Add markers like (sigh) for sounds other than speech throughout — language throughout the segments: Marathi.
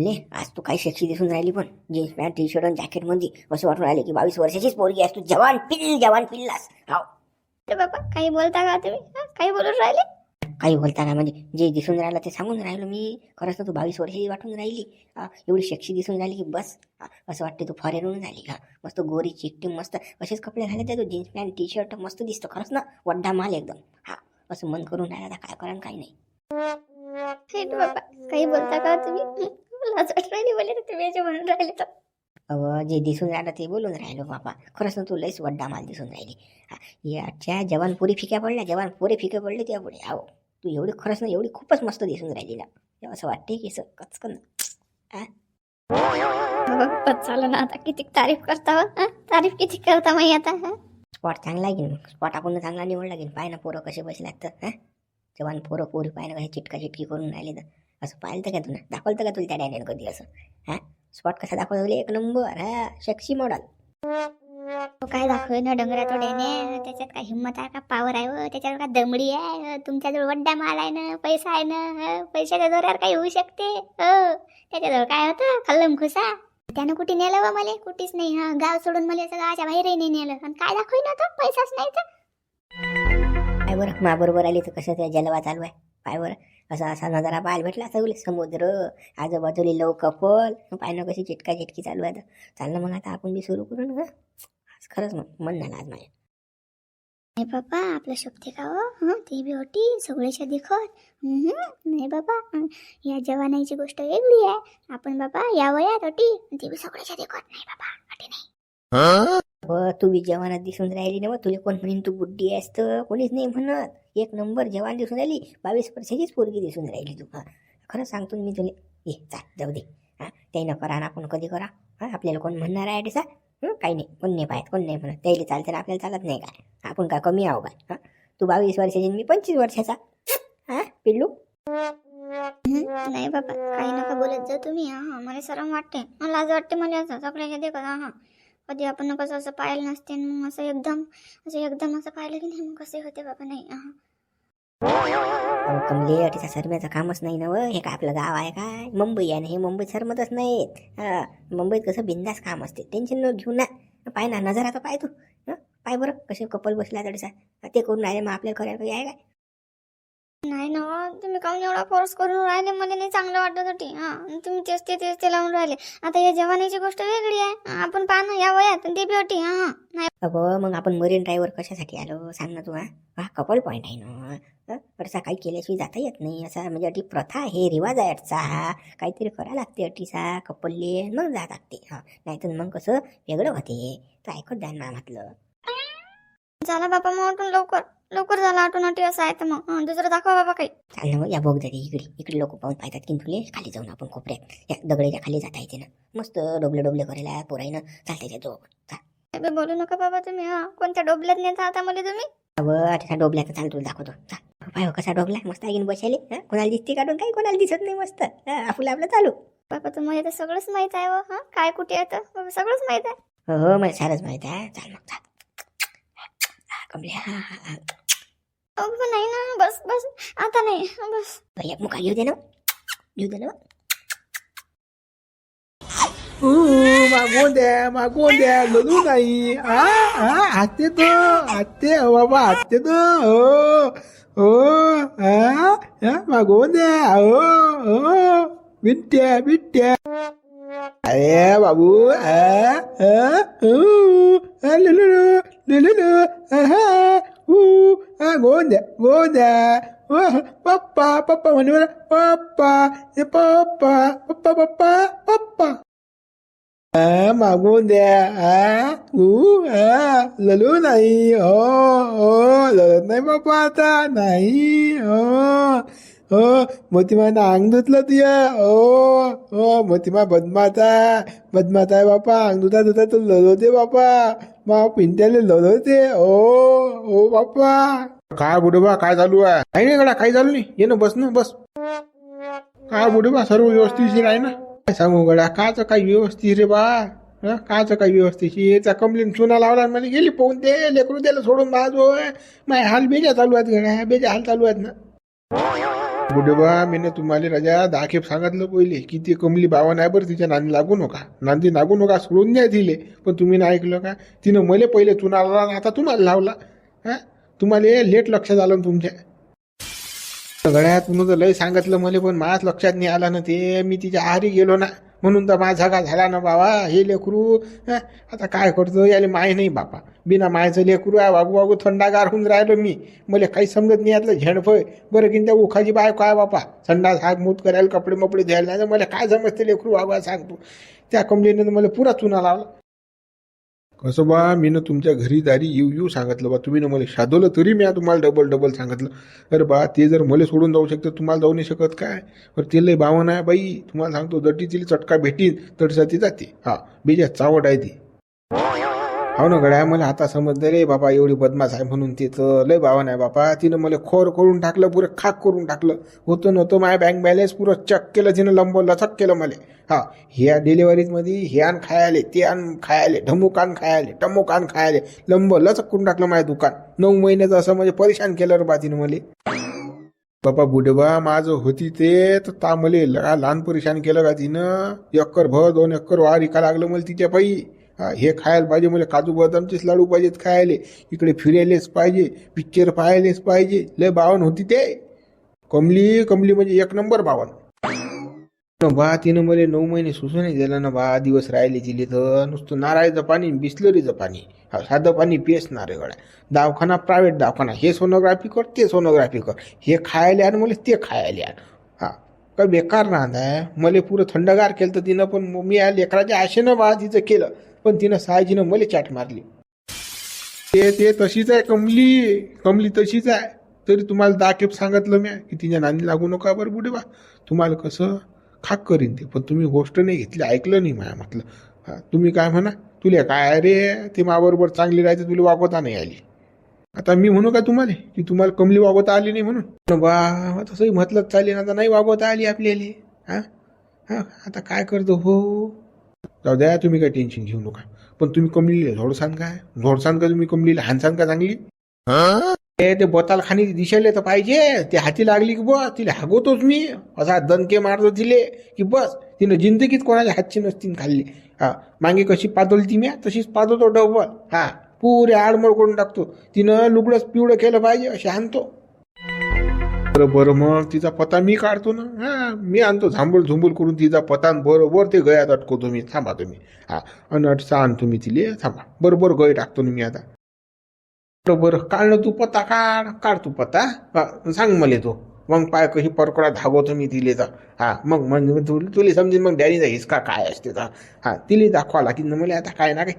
ले आज तू काही सेक्सी दिसून राहिली पण. जीन्स पॅन्ट टी शर्ट आणि जॅकेटमध्ये असं वाटून राहिले की बावीस वर्षाचीच पोरगी आहेस तू जवान पिल्ल जवान पिल्लास. हाव. अरे बाबा काही बोलता का तुम्ही? हा? काही बोलून राहिले? काही बोलताना म्हणजे जे दिसून राहिलं ते सांगून राहिलो मी. खरंच तर तू बावीस वर्षाची वाटून राहिली. हा, एवढी सेक्सी दिसून राहिली की बस. हा, असं वाटते तू फॉरेनहून झाली का? मस्त गोरी चिकटी मस्त असेच कपडे घाले तर तू. जीन्स पॅन्ट टी शर्ट मस्त दिसतो. खरंच ना वड्डा माल एकदम. हा असं मन करून राहिला आता काय करा काही नाही. हे बाबा काही बोलता का तुम्ही? लाज वाटून राहिली बोले तर तुम्ही याचे म्हणून राहिले तर. अव जे दिसून राहिलं ते बोलून राहिलो बाबा. खरंच ना तू लईच वड्डा माल दिसून राहिली. हा, याच्या जवान पोरी फिक्या पडल्या जवान पोरे फिक्या पडले त्या पुढे आहो तू एवढी खरंच ना एवढी खूपच मस्त दिसून राहिली ना. असं वाटते की असं कचकन. झालं ना आता. किती तारीफ करता हो? तारीफ किती करता माही आता? स्पॉट चांगला मग स्पॉट आपण चांगला निवडला की पाय ना पोरं कसे बसले तर जवान पोरं पोरी पाय ना कसे चिटका चिटकी करून राहिले तर. असं पाहिलं तर का तुला? दाखवलं का तुला त्या डॅनेन कधी असं? हा? स्पॉट कसा दाखवलं एक नंबर. हा शक्सी मॉडल तो काय दाखवे ना डोंगरा तो डेने? त्याच्यात काय हिंमत आहे का? पावर आहे हो त्याच्यावर काय दमडी आहे? तुमच्याजवळ वड्डा माल आहे ना? पैसा आहे ना? हो, पैशाच्या जोरावर काही होऊ शकते? हो त्याच्याजवळ काय होतं? खल्लम खुसा त्यानं कुठे नेलं बा मला? कुठेच नाही. हा गाव सोडून मला असं गावाच्या बाहेरही नाही नेलं. आणि काय दाखवी ना तो? पैसाच नाही तर. पाय बरं मा बरोबर आली तर कसं? त्या जलवा चालू आहे. पाय बरं असा असा नजारा पाहायला भेटला उले समुद्र आजूबाजूला लव कपल ना कशी चिटका चिटकी चालू आहे चाललं मग आता आपण बी सुरू करू ना? आज खरंच मग मन झालं आज माझ्या. नाही बाबा आपलं शोभते का हो? हं, ती बी होती सगळ्याच्या देखत हम्म, नाही बाबा या जवानाची गोष्ट वेगळी आहे. आपण बाबा या वयात होती ती बी सगळ्याच्या देखत नाही बाबा अटी नाही. व तू बी जवानात दिसून राहिली ना तुला कोण म्हणेन तू बुड्डी आहेस तर? कोणीच नाही म्हणत. एक नंबर जवान दिसून राहिली बावीस वर्षाचीच पोरगी दिसून राहिली तू हा खरं सांगतो मी तुला. ये चाल जाऊ दे. हा त्यानं करा ना आपण कधी करा. हां आपल्याला कोण म्हणणार आहे टिसा काही नाही कोण नाही पाहत कोण नाही म्हणत. त्याला चालते ना आपल्याला चालत नाही काय. आपण काय कमी आहो काय हा? तू बावीस वर्षाची मी पंचवीस वर्षाचा. हां पिल्लू? नाही बाबा काही नका बोलत जा तुम्ही हां मला सरम वाटते. मला आज वाटते मला असं सगळ्याच्या देखत हां हा. कधी आपण कसं असं पाहिलं नसते आणि मग असं एकदम असं एकदम असं पाहिलं की नाही मग कसे होते बाबा? नाही हा अहो कमले अटीचा सरम्याचं कामच नाही ना व. हे काय आपलं गाव आहे काय? मुंबई आहे ना हे मुंबईत सरमतच नाहीत. हा मुंबईत कसं बिंदास काम असते. टेन्शन न घेऊ ना. पाय ना नजर आता पाय तू. पाय बरं कसे कपल बसला तडीचा ते करून राहिले मग आपल्याला करायला काही आहे काय? नाही ना तुम्ही काऊन एवढा फोर्स करून राहिले? मला नाही चांगलं वाटत होती. हा तुम्ही तेच ते तेच ते लावून राहिले. आता या जवानीची गोष्ट वेगळी आहे. आपण पाहणं या वयात ते बी होती. हा नाही. अगं मग आपण मरीन ड्राईव्हर कशासाठी आलो? सांग ना तू हा. कपल पॉईंट आहे ना. हं? असा काही केल्याशिवाय जाता येत नाही. असा म्हणजे अटी प्रथा आहे रिवाज आहे अटचा हा काहीतरी करायला लागते अटीसा कपलले मग जात लागते. हा नाहीतर मग कसं वेगळं होते. तर ऐकत द्या ना म्हटलं. झाला बाबा मग लवकर. लवकर झाला आठी असं आहे तर मग. हं, दुसरं दाखवा बाबा काही. चाल ना मग या बोग जाते इकडे. इकडे लोक पाहून पाहतात की तुले खाली जाऊन आपण कोपऱ्यात या दगडाच्या खाली जाता येते ना. मस्त डोबले डोबले करायला पोराईनं चालते त्या जो अबे बोलू नका बाबा तुम्ही हा. कोणत्या डोबल्यात नेता आता मला तुम्ही? त्याचा डोबल्याचा चाल तुला दाखवतो. चाल पाय हो, कसा डोबला? मस्त आहे बसायले हं? कोणाला दिसते काढून काही? कोणाला दिसत नाही मस्त. हं, आपलं आपलं चालू. बाबा तुम्हाला तर सगळंच माहीत आहे हो, हा? काय कुठे येतं बाबा सगळंच माहीत आहे. हो हो मला सारच माहीत आहे. चाल मग चाल कमल्या हा, हा, हा. अहो, बाबा नाही ना बस बस आता नाही हं, बस एक मुका घेऊ दे ना घेऊ दे ना ऊ, मागून द्या मागून द्या ललू नाही आ आ आते तो आते हो बाबा आते तो हो हो आ आ, मागून द्या हो हो बिट्ट्या बिट्ट्या अरे बाबू आ आ ऊ, आ, लुलु लुलु आहा ऊ आ गोंद्या गोंद्या ओ, पप्पा पप्पा म्हणे मला पप्पा हे पप्पा पप्पा पप्पा पप्पा आ, मागून द्या आ ऊ आ ललू नाही हो हो ललत नाही बाप्पा आता नाही हो हो मोतीमानं अंग धुतलं तुया हो हो मोतीमा बदमाता बदमाता आहे बापा अंग धुता धुता तू ललवते बापा मा पिंट्याले ललवते ओ ओ बाप्पा. काय बुडोबा काय चालू आहे? काही नाही गडा काही चालू नाही. ये ना बस ना बस. काय बुडोबा सर्व व्यवस्थितशीर आहे ना? काय सांगू गड्या काच काही व्यवस्थित रे बा. हं? काच काही व्यवस्थितशीर. याचा कंप्लेंट चुना लावला आणि मला गेली पाहून ते लेकरू त्याला सोडून माझ माय हाल बेजा चालू आहेत गड्या बेजा हाल चालू आहेत ना. बुडबा मीनं तुम्हाला राजा दाखेप सांगितलं पहिले की ती कमली बावा नाही बरं तिच्या नांदी लागू नका. नांदी लागू नका सोडून द्या दिले. पण तुम्ही नाही ऐकलं का? तिनं मले पहिले चुनाला आता तुम्हाला लावला. हा? तुम्हाला लेट लक्षात आलं ना तुमच्या. गड्यात म्हणून तर लय सांगितलं मला पण माझ्याच लक्षात नाही आलं ना ते. मी तिच्या आहारी गेलो ना. म्हणून तर माझा का झाला ना बाबा. हे लेकरू आता काय करतो? याले माय नाही बापा. बिना मायचं लेकरू आहे वागू वागू थंडागार होऊन राहिलो मी. मला काही समजत नाही यातलं झेंडफळ. बरं की त्या उखाची बाय काय बापा. संडास हाक मूत करायला कपडे मपडे द्यायला नाही तर मला काय जमते लेकरू वागवा सांगतो. त्या कंपनीनं तर मला पुरा चुना लावला. कसं बा मी ना तुमच्या घरी दारी येऊ येऊ सांगितलं बा. तुम्ही ना मला शादवलं तरी मी तुम्हाला डबल डबल सांगितलं. अरे बा ते जर मला सोडून जाऊ शकतं तुम्हाला जाऊ नाही शकत काय? बरं ते लय भावना आहे बाई. तुम्हाला सांगतो जटी तिला चटका भेटीन तडसाठी जाते. हा बीजा चावट आहे ती. हो ना गड्या मला आता समजलं रे बाबा एवढी बदमाश आहे म्हणून तिचं. लय भावन आहे बापा तिनं मला खोर करून टाकलं पुरं खाक करून टाकलं. होतं नव्हतं माझ्या बँक बॅलन्स पुरं चक केलं तिनं लंब लचक केलं मला. हा ह्या डिलिव्हरीमध्ये हे आण खायाले ते आण खायाले ढमुकान खायाले टमुकान खायले लंब लचक करून टाकलं माझ्या दुकान. नऊ महिन्याचं असं म्हणजे परेशान केलं रे बा तिनं मला. बापा बुडबा माझं होती ते तर ता मले लहान परेशान केलं का तिनं? एकर भर दोन एकर वार इका लागलं मला तिच्या पायी हा हे खायला पाहिजे मला काजू बदामचेच लाडू पाहिजेत खायले. इकडे फिरायलेच पाहिजे पिक्चर पाहायलेच पाहिजे. लय बावन होती ते. कमली कमली म्हणजे एक नंबर बावन. बा तिनं मला नऊ महिने सुसू नाही दिलं ना बा दिवस राहिले तिले तर. नुसतं नारायचं पाणी बिस्लरीचं पाणी. हा साधं पाणी पियस नारे दवाखाना प्रायव्हेट दवाखाना. हे सोनोग्राफी कर ते सोनोग्राफी कर. हे खायला आणि मला ते खायला आण. हा काय बेकार राहत आहे? मला पुरं थंडगार केलं तर तिनं पण मी या लेकराच्या आशेनं बा तिचं केलं. पण तिनं सायजीनं मला चाट मारली. ते ते तशीच आहे कमली कमली तशीच आहे. तरी तुम्हाला दाखेप सांगितलं मी की तिच्या नाणी लागू नका बरं बुडे बा. तुम्हाला कसं खाक करीन ते पण तुम्ही गोष्ट नाही घेतली ऐकलं नाही माया म्हटलं हा तुम्ही काय म्हणा तुला काय रे ते माबरोबर चांगली राहते तुला वागवता नाही आली. आता मी म्हणू का तुम्हाला की तुम्हाला कमली वागवता आली नाही म्हणून? बा तसंही म्हटलं चालेल आता नाही वागवता आली आपल्याला. हा? हा आता काय करतो हो? जाऊ द्या तुम्ही काय टेन्शन घेऊ नका. पण तुम्ही कमलीला झोडसान काय? झोडसान का तुम्ही कमलीला हानसान का चांगली? ते बोताल खाणी दिशाले तर पाहिजे. ते हाती लागली की बस तिला हागवतोच मी. असा दणके मारतो तिले की बस. तिनं जिंदगीत कोणाच्या हातची नसतीन खाल्ली. हा मागे कशी पादवली ती म्या तशीच पादवतो डबल. हा पुरे आडमळ करून टाकतो. तिनं लुगडंच पिवळं केलं पाहिजे असे आणतो बरं बरं मग तिचा पत्ता मी काढतो ना? हा मी आणतो झांबूल झुंबूल करून तिचा पत्ता बरोबर ते गयात अटकवतो मी. थांबा तुम्ही. हा आणि अटसा आणतो मी तिले. थांबा. बरोबर गय टाकतो ना मी आता. बरोबर बरं काढ तू पत्ता काढ काढ तू पत्ता सांग मला तो. मग पाय कशी परकडा धागवतो मी तिले तर. हा मग म्हणजे तु तुला समजेल मग डॅडीचा हिसका काय असते तर. हा तिले दाखवा लागेल ना मला आता काय ना काय.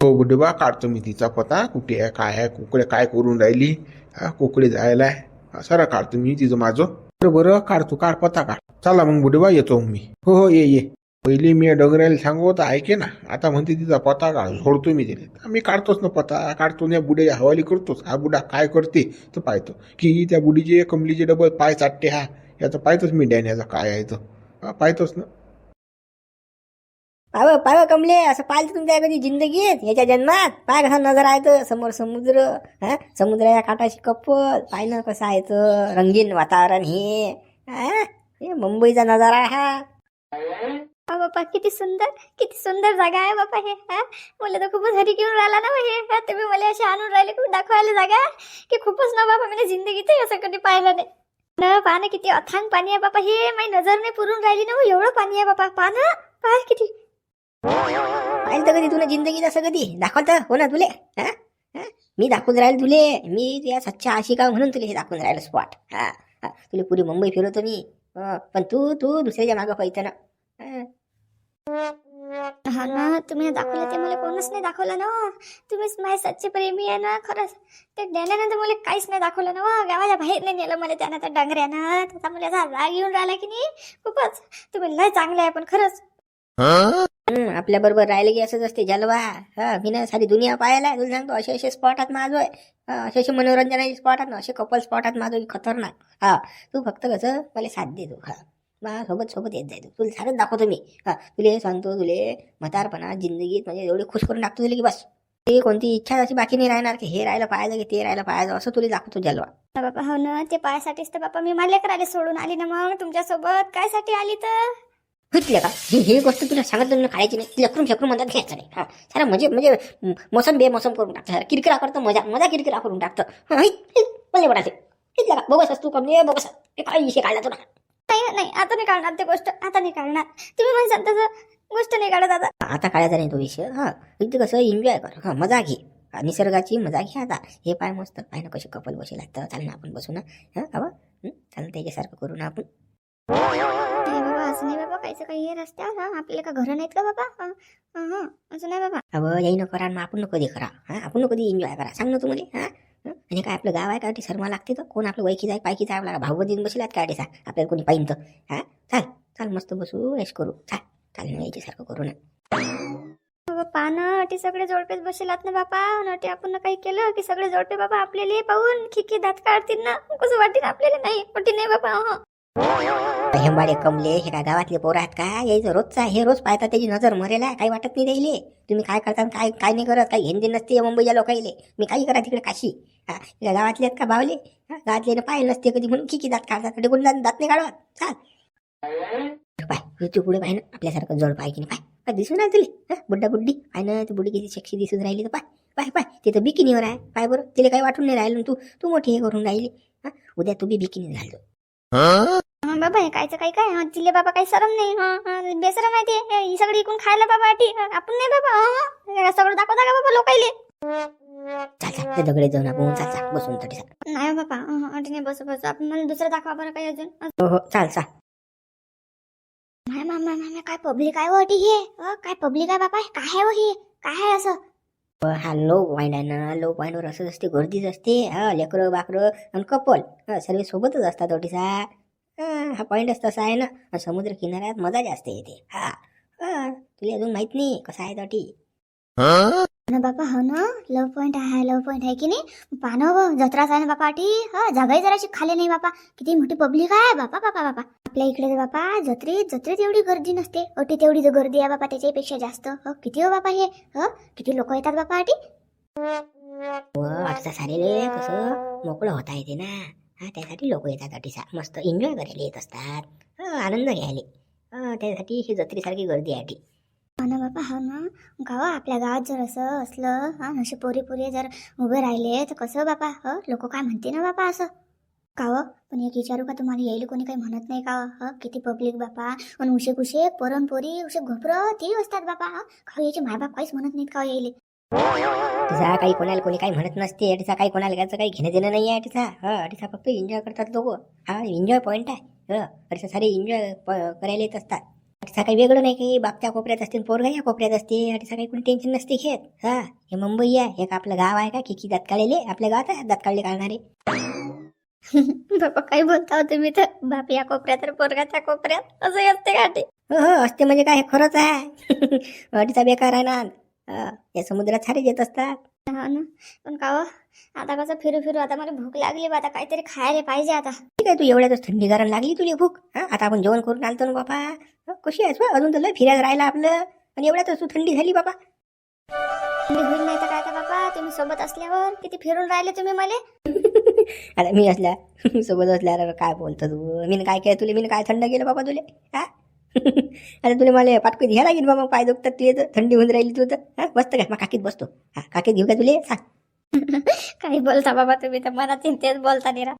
हो बुडबा काढतो मी तिचा पत्ता कुठे आहे काय आहे कुकडे काय करून राहिली? हा कुकडे जायला आहे सारा काढतो मी तिचं माझं. बरं बरं काढतो काढ पत्ता काढ. चला मग बुडेबा येतो मी. हो हो ये ये. पहिली मी डोंगराला सांगतो ऐके ना. आता म्हणते तिचा पत्ता काढ सोडतो मी तिला. मी काढतोच ना पत्ता काढतो ना बुड्याच्या हवाली करतोच. हा बुडा काय करते तर पाहतो. की त्या बुडीचे कमलीचे डबल पाय चाटते हा. याचं पाहतोच मी डॅन याचा काय आहे तो. पाहतोच ना. पाव पाव कमले असं पाहिलं तुमच्या कधी जिंदगीत याच्या जन्मात. पाय कसा नजर आहे तर समोर समुद्र हा? समुद्राच्या काठाशी कपल. पाय ना कसं आहे तर रंगीन वातावरण हे हे? मुंबईचा नजारा हा. बापा किती सुंदर किती सुंदर जागा आहे बापा हे हा? मला तर खूपच हरी घेऊन राहिला ना बा हे तुम्ही मला असे आणून राहिले खूप दाखवायला जागा की खूपच ना बाबा मी म्हणजे जिंदगीत असं कधी पाहिलं नाही. ना पहा किती अथांग पाणी आहे बापा हे माझी नजर नाही पुरून राहिली ना एवढं पाणी आहे बापा पहा ना किती. पाहिलं तर कधी तुला जिंदगीत असं कधी? दाखवत हो ना तुले? हा? हा? मी दाखवून राहील तुले. मी तुझ्या सच्चा आशिका म्हणून तुला हे दाखवून राहिलं स्पॉट हा? हा. तुला पुरी मुंबई फिरवतो मी. पण तू तू दुसऱ्याच्या मागं पाहिजे ना. हा. हा ना? तुम्ही दाखवलं ते मला कोणच नाही दाखवलं ना. तुम्हीच माझे सच्चे प्रेमी आहे ना खरंच. ते देण्यानंतर मला काहीच नाही दाखवलं ना. गावाच्या बाहेर नाही नेलं मला त्यानं त्या डांगऱ्यानं. त्याचा मला राग येऊन राहिला की नाही? खूपच. तुम्ही लय चांगले आहे पण खरंच. आपल्या बरोबर राहिले की असंच असते. जलवा हा मी ना सारी दुनिया पाहायला तुला सांगतो असे असे स्पॉट आहेत माझं असे असे मनोरंजनाचे स्पॉट आहेत ना असे कपल स्पॉट आहेत माझं खतरनाक. हा तू फक्त कसं मला साथ दे तू. हा मला सोबत सोबत येत जाय तू. तुला सारंच दाखवतो मी. हा तुले सांगतो तुले म्हातारपणा जिंदगीत म्हणजे एवढे खुश करून टाकतो तुला की बस. ते कोणती इच्छा अशी बाकी नाही राहणार की हे राहिलं पाहायचं की ते राहिलं पाहायचं. असं तुला दाखवतो जलवा. ना बाबा हो ना. ते पायासाठीच तर बापा मी मालेकर लेकराले सोडून आली ना मग. तुमच्यासोबत काय साठी आली तर? भेटले का ही ही गोष्ट तुला सांगितलं ना खायची नाही लकरून फेकरून म्हणतात घ्यायचं नाही हा सारा म्हणजे म्हणजे मोसम बेमोसम करून टाकतं सारं किरकिरा करतं मजा मजा किरकिरा करून टाकतं हा पल्ले पडायचे हितल्या का बोगस असतो कमी बोगस ते काय विषय काढला तुला नाही नाही आता नाही काढणार ते गोष्ट आता नाही काढणार तुम्ही म्हणसान तसं गोष्ट नाही काढत आता आता काढायचा नाही तो विषय हा इथे कसं एन्जॉय कर हा मजा घे हा, निसर्गाची मजा घे आता हे पाय मस्त पाय ना कसे कपल बसेल आता चाल ना आपण बसू ना हा अवा चाल त्याच्यासारखं करू ना आपण नाही असं नाही बाबा कायचं काही हे रस्त्यावर. हा आपल्याला का घरं नाहीत का बाबा? हं, हं, हं, असं नाही बाबा. अव याही न करा मग आपण कधी करा हा आपण कधी एन्जॉय करा. सांग ना तुम्हाला हा? आणि काय आपलं गाव आहे का? ती शर्मा लागते तर. कोण आपलं वैकीच आहे पायकीच आहे आपला भाऊ दिन बसलात काय सांग आपल्याला कोणी पाहिन तर. हा? चाल चाल मस्त बसू ऐश करू. चाल चाल ना याच्यासारखं करू ना. पानं अटी सगळे जोडपेच बसेलात ना बापा. अटी आपण काही केलं की सगळे जोडपे बाबा आपल्याला पाहून खिकी दात काढतील ना. कसं वाटेल आपल्याला? नाही अटी नाही बाबा. हेंबाडे कमले हे काय गावातले पोरं आहेत का? यायचं रोजचा आहे हे रोज पाहता त्याची नजर मरेल आहे काही वाटत नाही राहिले तुम्ही काय करता काय काय नाही करत काही हिंदी नसते या मुंबईच्या लोकाईले. मी काही करा तिकडे काशी. हा या गावातले आहेत का बावले? हा गावातले पाय पाहिलं नसते कधी म्हणून किती दात काढतात कोण दात दात नाही काढवत. चाल. पाय तू पुढे पाय ना आपल्यासारखं जड पाय की नाही पाय. पाय दिसून राहिली तुला हा बुड्डा बुड्डी पाय ना ती बुड्डी किती सेक्सी दिसून राहिली तर पाय. पाय पाय ते तर बिकिनीवर आहे. पाय बरं तिला काही वाटून नाही राहिलं तू तू मोठी हे करून राहिली. हा उद्या तू बी बिकिनी झालो. बाबा हे कायचं काही काय हं, तिले बाबा काही सरम नाही हं, बेसरम आहे ते. ही सगळी इकून खायला बाबा हं, आपण नाही बाबा. सगळं दाखवता का बाबा लोकायले? ते दगडे जाऊन आपण चाल चाल बसून तरी चाल. नाही बाबा हं, हं, अटी नाही बसू बसू. आपण मला दुसरं दाखवा बरं काही अजून. हो हो चाल चाल. माय माय माय काय पब्लिक आहे हो अटी हे? काय पब्लिक आहे बाबा? हे काय आहे हो हे? काय आहे असं? हा लो पॉईंट आहे ना लो पॉईंटवर असंच असते गर्दीच असते हा लेकरं बाकरं आणि कपल हा सर्व सोबतच असतात ओटीसा हा पॉईंट पॉईंटच तसा आहे ना. समुद्र किनाऱ्यात मजा जास्त येते. हा तुला अजून माहीत नाही कसा आहे अटी ना हो ना लव पॉईंट आहे लव पॉईंट आहे की नाही पानं व जत्राच आहे ना बापा अटी हा जागाही जराशी खाली नाही बापा किती मोठी पब्लिक आहे बापा बापा बापा आपल्या इकडे बापा जत्रेत जत्रेत एवढी गर्दी नसते अटी तेवढी जर गर्दी आहे बापा त्याच्यापेक्षा जास्त हो किती हो बापा हे ह किती लोक येतात बापा अटी व अटीसा सारेले कसं मोकळं होता येते ना हा त्यासाठी लोक येतात अटीसा मस्त एन्जॉय करायला येत असतात आनंद घ्यायले त्यासाठी ही जत्रेसारखी गर्दी आहे अटी ना बापा हा ना गावा आपल्या गावात जर असं असलं हां असे पोरी पोरी जर उभे राहिले तर कसं बापा ह? लोक काय म्हणते ना बापा असं? काव हो? पण एक विचारू का तुम्हाला? येईल कोणी काही म्हणत नाही का ह? किती पब्लिक बापा? पण उशे कुशे पोरणपोरी उशे घोपरं ते असतात बापा हा? का हो, याचे मायबाप काहीच म्हणत नाहीत का हो यायले? तिचा काही कोणाला कोणी काही म्हणत नसते तिचा काही कोणाला त्याचं काही घेणं देणं नाही आहे तिचा ह? तिचा फक्त एन्जॉय करतात लोक हा? एन्जॉय पॉईंट आहे ह? तिचा सारे एन्जॉय करायला येत असतात. तिचा काही वेगळं नाही काही बापत्या कोपऱ्यात असते पोरगा या कोपऱ्यात असते तिचा काही कोणी टेन्शन नसते घेत हा हे मुंबई आहे एक आपलं गाव आहे का? की की दात काढलेले आपल्या गावात आहे दात काढले काढणारे. (laughs) बापा काय बोलता हो तुम्ही तर? बाप या कोपऱ्यात तर पोरगा त्या कोपऱ्यात. असं असते का ते? हो हो असते म्हणजे काय? खरंच आहे. (laughs) तिचा बेकार आहे ना. या समुद्रात सारे येत असतात. हा ना. पण का हो, आता कसं फिरू फिरू आता मला भूक लागली बा आता काहीतरी खायला पाहिजे आता. ठीक आहे तू एवढ्यातच थंडी गारण लागली तुला भूक. हा आता आपण जेवण करून आलतो ना बापा. हं, कशी आहेस बा अजून तर फिरायला राहिला आपलं. आणि एवढ्यातच तू थंडी झाली बाबा. मी होईल नाही तर काय तर बापा तुम्ही सोबत असल्यावर किती फिरून राहिले तुम्ही मला? आता (laughs) मी असल्या (laughs) सोबत असल्यावर काय बोलतो तू? मी काय केलं तुला? मी काय थंड केलं बाबा तुले? हा? (laughs) आता तुला मला पाटकं घ्यायला लागेल बाबा पाय दुखतात तुझे तर. थंडी होऊन राहिली तू तर. हा बसतं काय मग काकीत बसतो. हा काकीत घेऊ का तुले? सांग. काही बोलता बाबा तुम्ही तर मनात तेच बोलता निरा.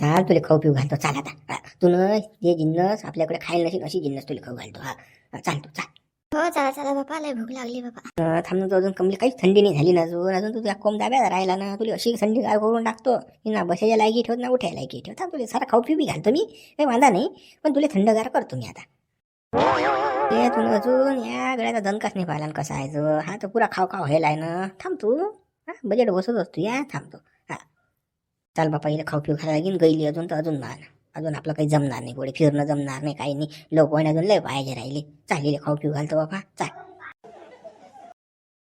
चाल तुला खाऊ पिऊ घालतो. चाल आता. तू न जे जिन्नस आपल्याकडे खायला नसेल अशी जिन्नस तुला खाऊ घालतो. हा. हा, चाल तू चाल. हो चला चला बापा. लय भूक लागली बाबा अं, थांब ना तू अजून कमली काहीच थंडी नाही झाली ना अजून. अजून तुझ्या कोंब दाब्यात राहिला ना तुला अशी थंडी काय करून टाकतो. की ना बसायला लायकी ठेवत ना उठायला लायकी ठेवत. तुला सारा खाऊ पिऊ बी घालतो मी. काही वांधा नाही पण तुला थंडगार करतो मी आता. ते तुला अजून या गळ्याचा दणकाच नाही पाहिला कसा आहे हा तर पुरा खाव खाव व्हायला आहे ना. थांब तू. हा बजेट बसत असतो या. थांबतो चाल बापा इथे खाऊ पिऊ खायला लागेल गैली अजून तर अजून मान अजून आपलं काही जमणार नाही पुढे फिरणं जमणार नाही काही नाही. लोक अजून लय पाहिजे राहिले. चाललेले खाऊ पिऊ घालतो बापा. चाल.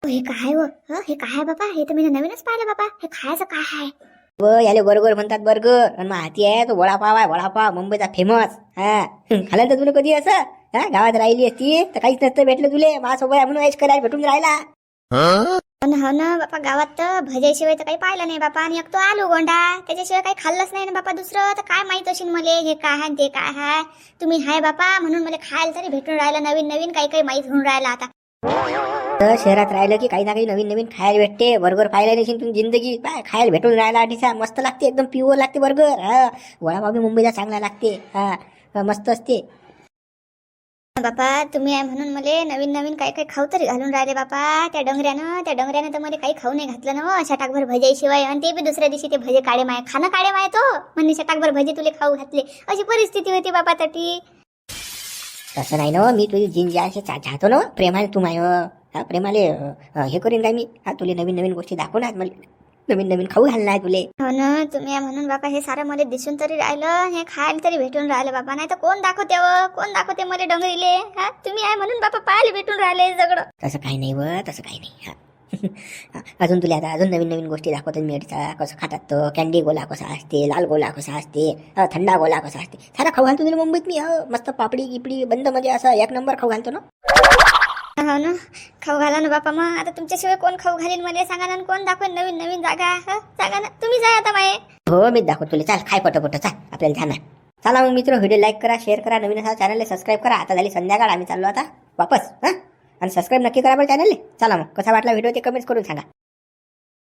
ओ, हे काय व ह, हे काय आहे बाबा हे तर मी नवीनच पाहिलं बाबा हे खायचं काय आहे? व याले बर्गर म्हणतात बर्गर. आणि मग हाती आहे तो वडापाव आहे वडापाव. मुंबईचा फेमस हा. (laughs) खाल्लं तर तुला कधी असं? हा गावात राहिली असती तर काहीच नसतं भेटलं तुले. माझ्यासोबत आहे म्हणून ऐश करायला भेटून राहिला. हा ना ना बापा गावात तर भज्याशिवाय तर काही पाहिलं नाही बापा. आणि एक तो आलू गोंडा त्याच्याशिवाय काही खाल्लंच नाही ना बापा. दुसरं तर काय माहीत असेल मले हे काय आहे ते काय आहे तुम्ही हाय बापा. म्हणून मला खायला तरी भेटून राहिलं नवीन नवीन काही काही माहीत होऊन राहिलं आता. तर शहरात राहिलं की काही ना काही नवीन नवीन खायला भेटते. बर्गर खायला नाही तुम्ही जिंदगी. काय खायला भेटून राहिला आधीचा. मस्त लागते एकदम प्युअर लागते बर्गर. हा. वडापाव मुंबईला चांगला लागते. हा, मस्त असते. बापा तुम्ही आहे म्हणून मला नवीन नवीन काही काही खाऊ तरी घालून राहिले बापा. त्या डोंगऱ्यानं त्या डोंगऱ्यानं तर मला काही खाऊ नाही घातलं ना. अशा टाकभर भज्याशिवाय आणि ते बी दुसऱ्या दिवशी ते भजे काळे माय खाणं काळे माय तो. म्हणजे शटाकभर भजे तुले खाऊ घातले. अशी परिस्थिती होती बापा तटी. तसं नाही ना मी तुझी जिंजी असे चाहतो ना. प्रेमाने तू माय हा प्रेमाले हे करीन काय मी? हा तुला नवीन नवीन गोष्टी दाखवणार मला. नवीन नवीन खाऊ घालणार तुले. हो ना तुम्ही म्हणून बापा हे सारं मला दिसून तरी राहिलं हे खायला तरी भेटून राहिलं बाबा नाही तर कोण दाखवते व कोण दाखवते मला डोंगरीले? हा तुम्ही आहे म्हणून बापा पाहायला भेटून राहिले हे सगळं. तसं काही नाही व तसं काही नाही. हा. (laughs) हा, अजून तुला आता अजून नवीन नवीन गोष्टी दाखवतो मी अडीचा कसं खातात तो कॅन्डी गोला कसा असते लाल गोला कसा असते थंडा गोला कसा असते. सारा खाऊ घालतो तुला मुंबईत मी हो, मस्त पापडी गिपडी बंद म्हणजे असं एक नंबर खाऊ घालतो ना. हो ना? खाऊ घाला ना बापा मग. आता तुमच्याशिवाय कोण खाऊ घालील मला सांगा ना कोण दाखवेल नवीन नवीन जागा? हं? सांगा ना तुम्ही जा आता माये हो मी दाखवतो तुला. चाल खाय पटपट. चाल आपल्याला जाणार चला मग मित्र व्हिडिओ लाईक करा शेअर करा. नवीन असा चॅनलला सबस्क्राईब करा. आता झाली संध्याकाळ आम्ही चाललो आता वापस. हां? आणि सबस्क्राईब नक्की करा बरं चॅनलले चला मग कसा वाटला व्हिडिओ ते कमेंट्स करून सांगा.